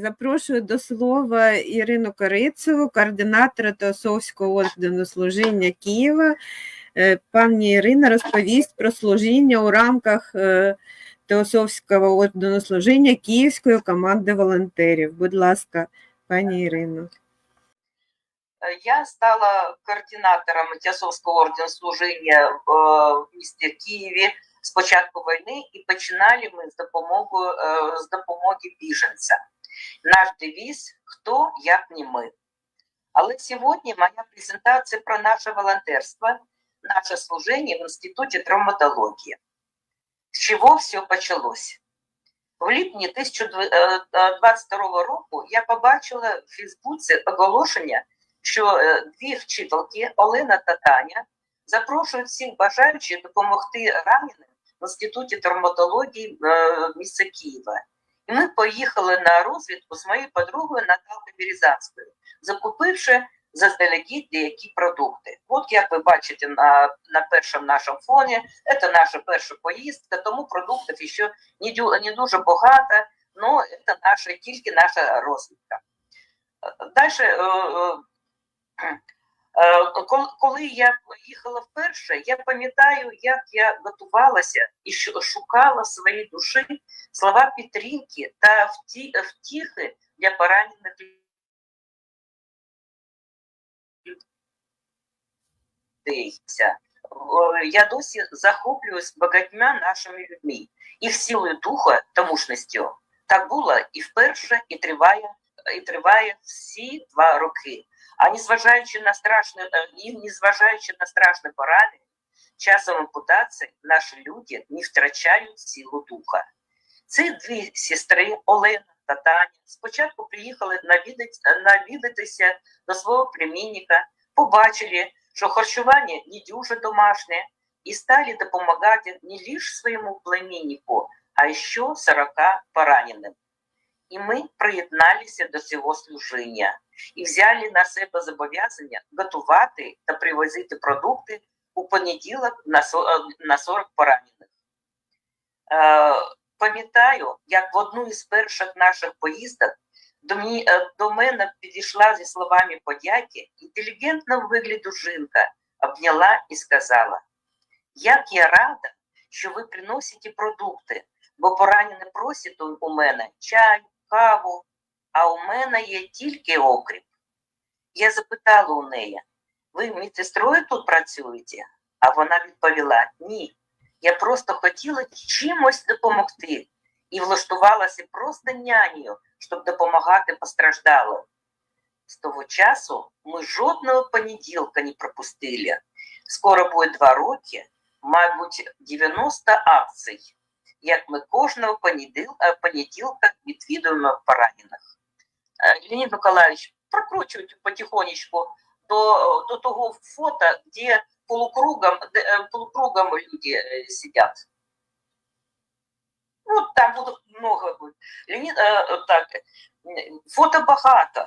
Запрошую до слова Ірину Корицеву, координатора Теософського ордену служіння Києва. Е, Пані Ірина розповість про служіння у рамках е, Теософського ордену служіння Київської команди волонтерів. Будь ласка, пані Ірино. Е, Я стала координатором Тясовського ордену служіння в місті Києві з початку війни і починали ми з допомогою з допомоги біженцям. Наш девіз хто як не ми. Але сьогодні моя презентація про наше волонтерство, наше служіння в Інституті травматології. З чого все почалось? В липні 2022 року я побачила в Фейсбуці оголошення, що е, дві вчительки Олена та Таня запрошують всіх бажаючих допомогти раненим в інституті травматології е, міста Києва. І ми поїхали на розвідку з моєю подругою Наталкою Березанською, закупивши заздалегідь деякі продукти. От як ви бачите на, на першому нашому фоні, це наша перша поїздка, тому продуктів ще не, не дуже багато, але це наша, тільки наша розвідка. Далі Коли я їхала вперше, я пам'ятаю, як я готувалася і шукала в душі слова підтримки та вті- втіхи для поранених людей. Е, Я досі захоплююсь багатьма нашими людьми, їх силою духа та мужністю. Так було і вперше, і триває, і триває всі два роки. А незважаючи на страшне, е, і незважаючи на страшне поранення, часом ампутації наші люди не втрачають силу духа. Ці дві сестри Олена та Таня спочатку приїхали навідати, навідатися до свого племінника, побачили, що харчування не дуже домашнє, і стали допомагати не лише своєму племіннику, а ще 40 пораненим. І ми приєдналися до цього служіння і взяли на себе зобов'язання готувати та привозити продукти у понеділок на со- е, 40 поранених. Е, Пам'ятаю, як в одну із перших наших поїздок до, е, мене підійшла зі словами подяки інтелігентного вигляду жінка, обняла і сказала: Як я рада, що ви приносите продукти, бо поранені просять у мене чай, каву, а у мене є тільки окріп. Я запитала у неї, ви медсестрою тут працюєте? А вона відповіла: Ні. Я просто хотіла чимось допомогти і влаштувалася просто нянею, щоб допомагати постраждалим. З того часу ми жодного понеділка не пропустили. Скоро буде два роки, мабуть, 90 акцій, як ми кожного е, понеділка відвідуємо поранених. Е, Леонід Миколаївич, прокручуйте потихонечку до, до того фото, де полукругом, е, полукругом люди е, сидять. Ну, там буде много буде. Леонід, е, так, фото багато,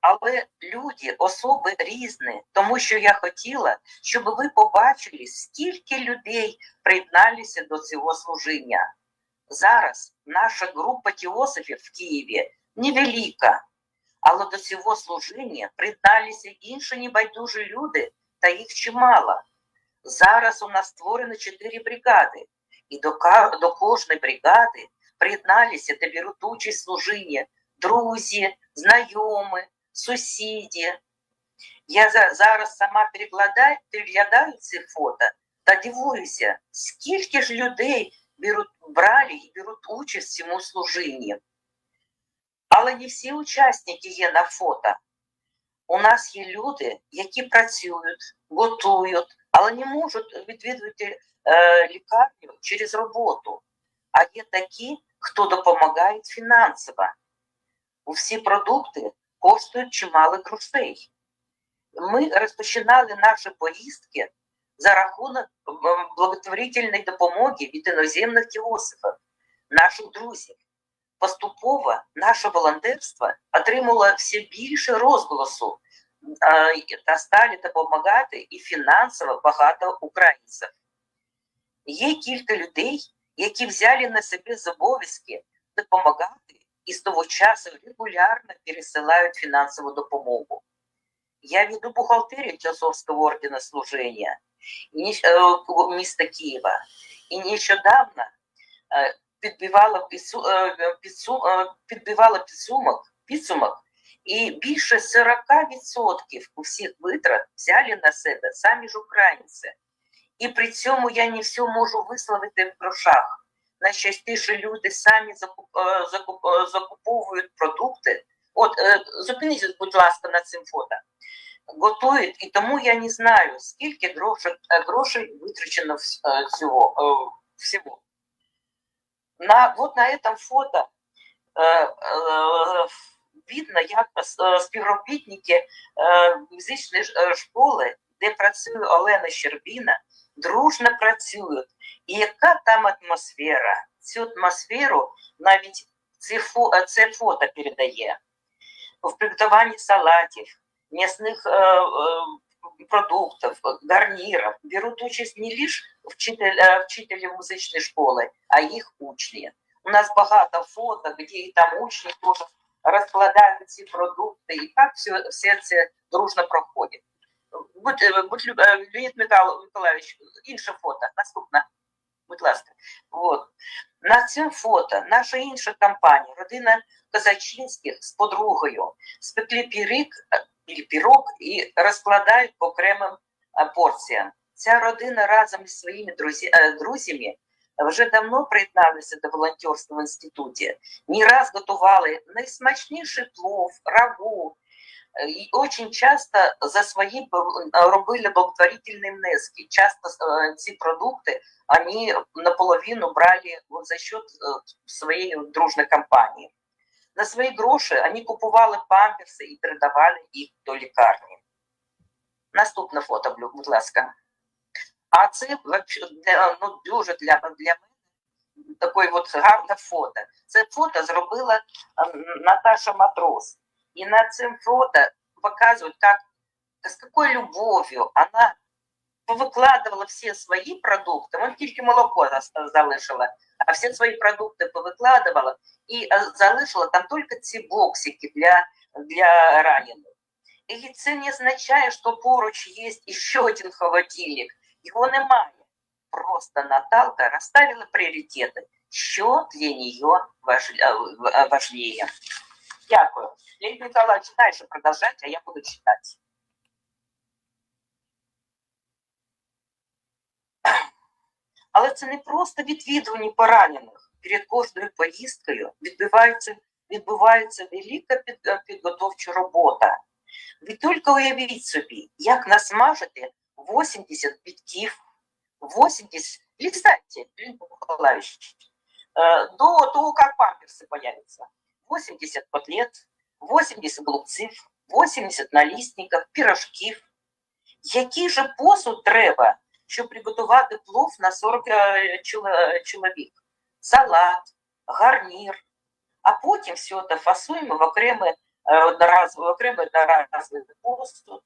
але люди, особи різні, тому що я хотіла, щоб ви побачили, скільки людей приєдналися до цього служіння. Зараз наша група теософів в Києві невелика, але до цього служіння приєдналися інші небайдужі люди, та їх чимало. Зараз у нас створено чотири бригади, і до, ка- до кожної бригади приєдналися та беруть участь в служінні друзі, знайомі, сусіди. Я за, зараз сама перекладаю, переглядаю ці фото та дивуюся, скільки ж людей беруть, брали і беруть участь в цьому служінні. Але не всі учасники є на фото. У нас є люди, які працюють, готують, але не можуть відвідувати е, лікарню через роботу. А є такі, хто допомагає фінансово. Усі продукти коштують чимало грошей. Ми розпочинали наші поїздки за рахунок благотворительної допомоги від іноземних теософів, наших друзів. Поступово наше волонтерство отримало все більше розголосу та стали допомагати і фінансово багато українців. Є кілька людей, які взяли на себе зобов'язки допомагати і з того часу регулярно пересилають фінансову допомогу. Я веду бухгалтерію Тьосовського ордена служення е, міста Києва. І нещодавно е, підбивала, підсу, е, підсу, е, підбивала підсумок, підсумок, і більше 40% усіх витрат взяли на себе самі ж українці. І при цьому я не все можу висловити в грошах. Найчастіше люди самі закуп, е, закуп, закуповують продукти. От зупиніться, будь ласка, на цим фото. Готують, і тому я не знаю, скільки грошей, грошей витрачено вс- е, всього. е, всего. На, вот на этом фото э, э, видно, як е, співробітники е, музичної ж- е, школи, де працює Олена Щербіна, дружно працюють. І яка там атмосфера? Цю атмосферу навіть це, фо, е, це фото передає. В приготуванні салатів, м'ясних е, е, продуктов, гарниров берут участь не лише вчитель, е, вчителі музичної школи, а їх учні. У нас багато фото, де і там учні теж розкладають ці продукти, і як все, все це дружно проходить. Будь, е, будь Леонід Миколаївич, інше фото, наступне, будь ласка. От. На цьому фото наша інша компанія, родина Казачинських з подругою, спекли пірик, пі- пірог і розкладають по окремим е, порціям. Ця родина разом із своїми друзі, е, друзями вже давно приєдналися до волонтерства в інституті. Не раз готували найсмачніший плов, рагу. Е, І дуже часто за свої робили благотворительні внески. Часто ці продукти вони наполовину брали за счет своєї дружної компанії. На свої гроші вони купували памперси і передавали їх до лікарні. Наступне фото, будь- ласка. А це ну, дуже для, для мене таке от гарне фото. Це фото зробила ем, Наташа Матрос. І на цьому фото показують, як, з якою любов'ю вона повикладувала всі свої продукти, вон тільки молоко залишила, а всі свої продукти повикладувала і е, залишила там тільки ці боксики для, для ранених. І це не означає, що поруч є ще один холодильник. Його немає. Просто Наталка розставила пріоритети, що для нее важ, е, в- важливее. Дякую. Леонид Николаевич, дальше продолжать, а я буду читать. Але це не просто відвідування поранених. Перед кожною поїздкою відбувається, відбувається велика під, е, підготовча робота. Ви тільки уявіть собі, як насмажити 80 бітків, 80, листайте, э, до того, как памперсы появятся. 80 котлет, 80 голубців, 80 налісників, пірожків. Який же посуд треба, щоб приготувати плов на 40 е, чоловік? Салат, гарнір. А потім все це фасуємо в окремий е, одноразовий, окремий одноразовий посуд.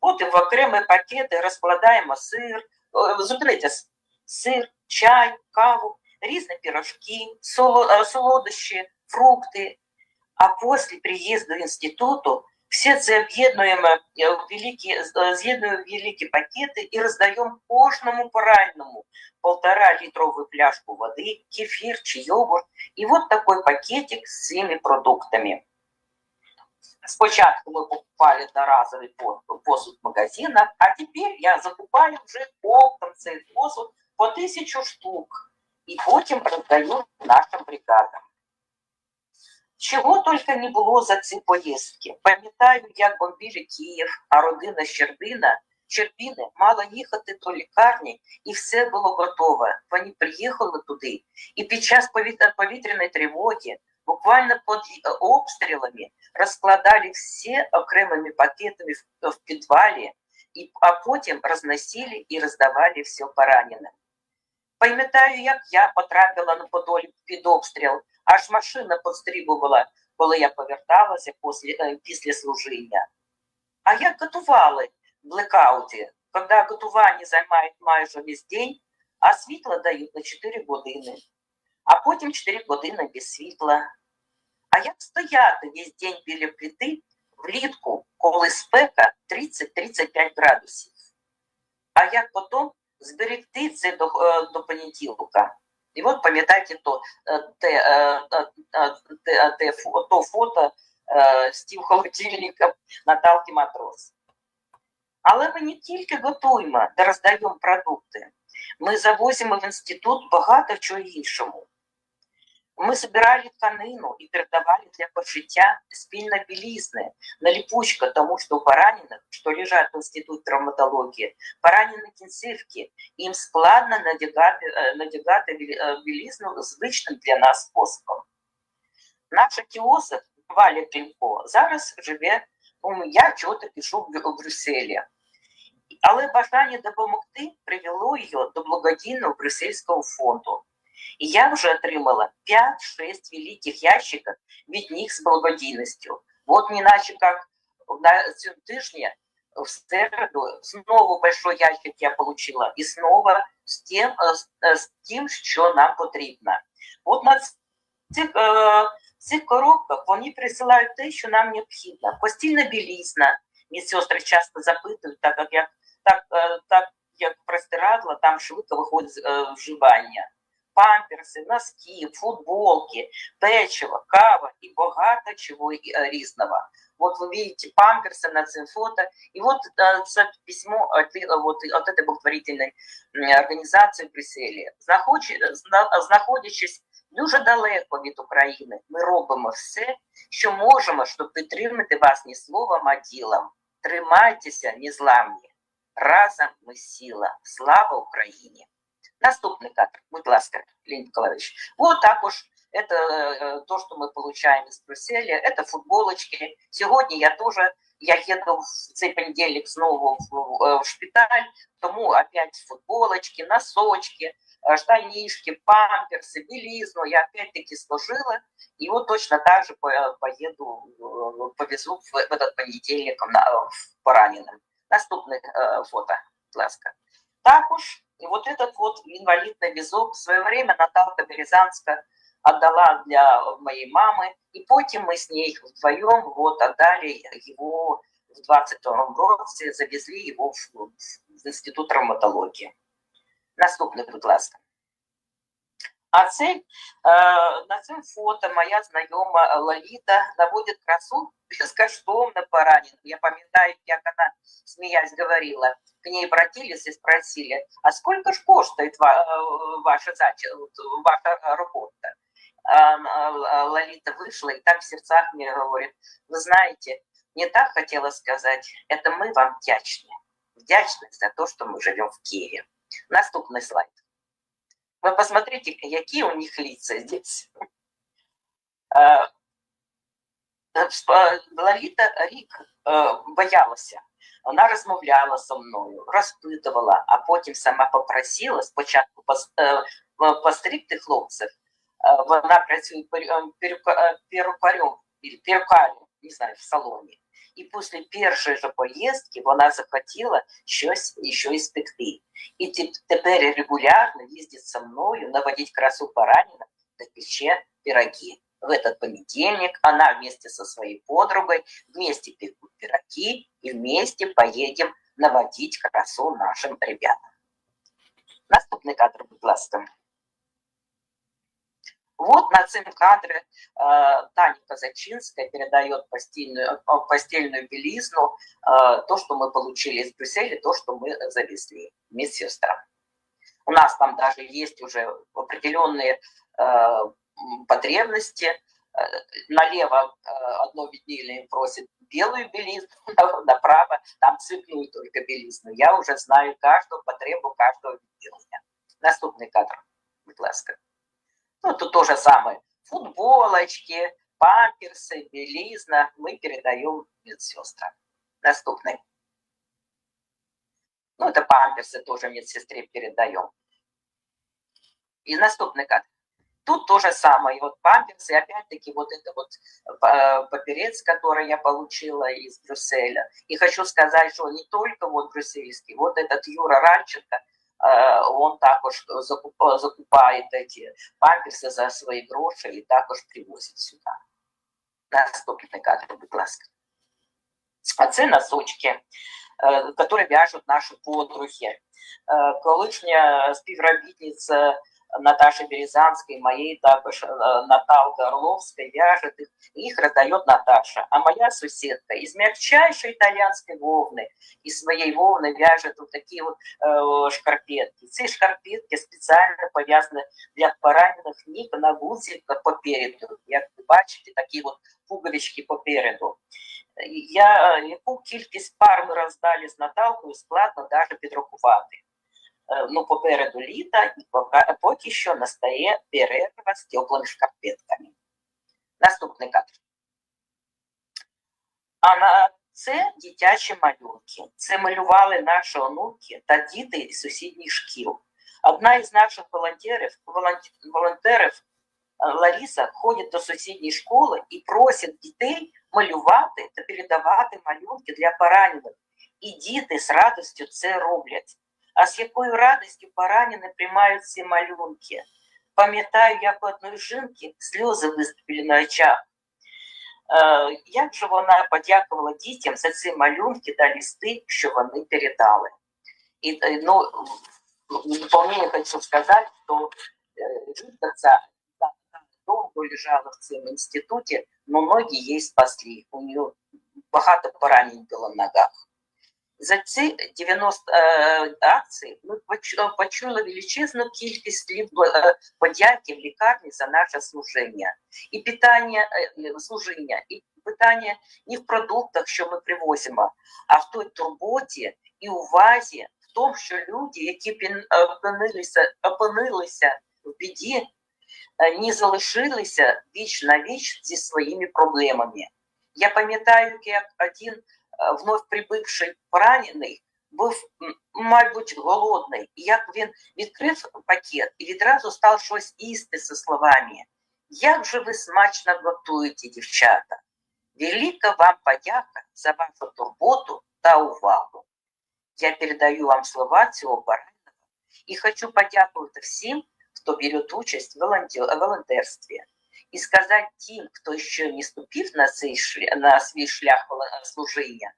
Потім в окремі пакети розкладаємо сир, е, сир, чай, каву, різні пірожки, е, солодощі, фрукти. А після приїзду інституту все це об'єднуємо е, в великі, е, з'єднуємо в великі пакети і роздаємо кожному пораненому полтора літрову пляшку води, кефір чи йогурт. І от такий пакетик з цими продуктами. Спочатку ми покупали одноразовий по- посуд в магазинах, а тепер я закупаю вже оптом цей посуд по тисячу штук і потім роздаю нашим бригадам. Чого тільки не було за ці поїздки. Пам'ятаю, як бомбили Київ, а родина Щербина, Щербини мала їхати до лікарні, і все було готове. Вони приїхали туди, і під час повітряної тривоги, буквально під е, обстрілами, розкладали всі окремими пакетами в підвалі, а потім розносили і роздавали все пораненим. Пам'ятаю, як я потрапила на Подолі під обстріл, аж машина підстрибувала, коли я поверталася після, е, після служіння. А як готували в блекауті, коли готування займає майже весь день, а світло дають на 4 години, а потім 4 години без світла. А як стояти весь день біля плити влітку, коли спека 30-35 градусів? А як потім зберегти це до, е, до понеділка? І от пам'ятайте то, те, те, те, то фото з тим холодильником Наталки Матрос. Але ми не тільки готуємо та роздаємо продукти, ми завозимо в інститут багато чого іншому. Ми збирали тканину і передавали для пошиття спільно білізни на липучка, тому що у поранених, що лежать в інституті травматології, поранені кінцівки, їм складно надягати, е, надягати білі- е, білізну звичним для нас способом. Наша кіосик Валя Клімко зараз живе, ну, я чого-то пишу в Брю- у Брюсселі. Але бажання допомогти привело її до благодійного брюссельського фонду. І я вже отримала 5-6 великих ящиків від них з благодійністю. От не наче як на цьому тижні в середу знову большой ящик я получила, і знову з тим, е, з- е, з тим, що нам потрібно. От на цих, е, цих коробках вони присилають те, що нам необхідно. Постільна білізна. Медсестри часто запитують, так як я так, е, так як простирадла, там швидко виходить е, вживання. Памперси, носки, футболки, печиво, кава и багато чего и, э, різного. Вот вы видите памперсы на цим фото. И вот э, це письмо от, э, вот, от этой благотворительной м, організації в Брюсселі. Знаходячи- зна- Знаходячись дуже далеко від України, ми робимо все, що можемо, щоб підтримати вас не словом, а ділом. Тримайтеся незламні. Разом ми сила. Слава Україні! Наступний кадр, будь ласка, Леонид Николаевич. Вот також это э, то, что мы получаем из Брюсселя, это футболочки. Сегодня я тоже, я еду в цей понедельник снова в, в- в шпиталь, тому опять футболочки, носочки, э, штанишки, памперсы, белизну я опять-таки сложила. И вот точно так же по- поеду, э, повезу в, этот понедельник на, в пораненным. Наступне э, фото, будь ласка. Також и вот этот вот инвалидный візок в свое время Наталка Березанска отдала для моей мамы, и потім мы с ней вдвоем вот отдали его в 22 році, завезли его в, в Інститут травматології. Наступний, будь ласка. А це, е, на цьому фото моя знайома Лоліта наводить красу безкоштовно пораненным. Я пам'ятаю, як вона, смеясь, говорила, к ней обратились и спросили, а сколько ж коштует э, ваша, ваша работа? А, а, Лолита вышла и так в сердцах мне говорит, вы знаете, не так хотела сказать, это мы вам вдячны. Вдячны за то, что мы живем в Киеве. Наступный слайд. Вы посмотрите, какие у них лица здесь. А, Сп- Лоліта рік е, боялася. Вона розмовляла зі мною, розпитувала, а потім сама попросила спочатку пос- е, е, постригти хлопців. Е, Вона працює пер- е, перука- е, перукарем, или перукарем, не знаю, в салоні. І після першої ж поїздки вона захотіла щось ще іспекти. І теп- тепер регулярно їздить зі мною, наводить красу поранена та пече пироги. В этот понедельник она вместе со своей подругой вместе пекут пироги и вместе поедем наводить красу нашим ребятам. Наступний кадр, ласка. Вот на цьому кадре э, Таня Казачинская передает постельную, постельную белизну, э, то, что мы получили из Брюсселя, то, что мы завезли медсестрам. У нас там даже есть уже определенные э, потребности. Э, Налево э, одно виднее просит белую белизну, направо там цветную только белизну. Я уже знаю каждую потребу каждого відділення. Наступний кадр, ласка. Ну, тут то же самое. Футболочки, памперсы, белизна мы передаем медсестрам. Наступный. Ну, это памперсы тоже медсестре передаем. И наступный кадр. Тут то же самое. И вот памперсы, и опять-таки вот это вот э, поперец, который я получила из Брюсселя. И хочу сказать, что не только вот брюссельский, вот этот Юра Ральченко, э, он також закуп- закупает эти памперсы за свои гроши и також привозит сюда. Наступний кадр, будь ласка. А це носочки, е, які в'яжуть наші подруги. Е, Колишня співробітниця Наташи Березанской, моей також э, Наталка Орловская вяжет их, их раздает Наташа. А моя соседка из мягчайшей итальянской волны, из своей волны вяжет вот такие вот э, шкарпетки. Ці шкарпетки спеціально пов'язані для поранених ніг на гудзиках попереду. Як ви бачите, такі от пуговички попереду. Я, е, яку кількість пар ми роздали з Наталкою, складно навіть підрахувати. Е, ну, попереду літа, і поки, що настає перерва з теплими шкарпетками. Наступний кадр. А на це дитячі малюнки. Це малювали наші онуки та діти із сусідніх шкіл. Одна із наших волонтерів, волонт- волонтерів е, Лариса ходить до сусідньої школи і просить дітей малювати та передавати малюнки для поранених. І діти з радістю це роблять. А з якою радістю поранені приймають ці малюнки. Пам'ятаю, як у одної жінки сльози виступили на очах. Е, як же вона подякувала дітям за ці малюнки та листи, що вони передали. І е, ну, в дополнение хочу сказати, що е, жінка ця да, довго лежала в цьому інституті, но ноги їй спасли. У неї багато поранень було в ногах. За ці 90 е, акцій ми почули величезну кількість слів е, подяки лікарні за наше служіння. І питання е, е, і питання не в продуктах, що ми привозимо, а в той турботі і увазі, в тому, що люди, які е, опинилися, опинилися в біді, не залишилися віч на віч зі своїми проблемами. Я пам'ятаю, як один вновь прибивший поранений був, м, мабуть, голодний. І як він відкрив пакет і відразу став щось їсти зі словами. Як же ви смачно готуєте, дівчата? Велика вам подяка за вашу турботу та увагу. Я передаю вам слова цього пораненого і хочу подякувати всім, хто бере участь в волонтер- волонтерстві. І сказати тим, хто ще не ступив на, цей шлях, на свій шлях служіння,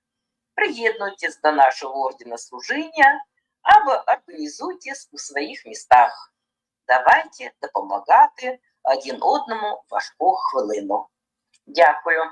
приєднуйтесь до нашого ордена служіння або організуйтесь у своїх містах. Давайте допомагати один одному важку хвилину. Дякую.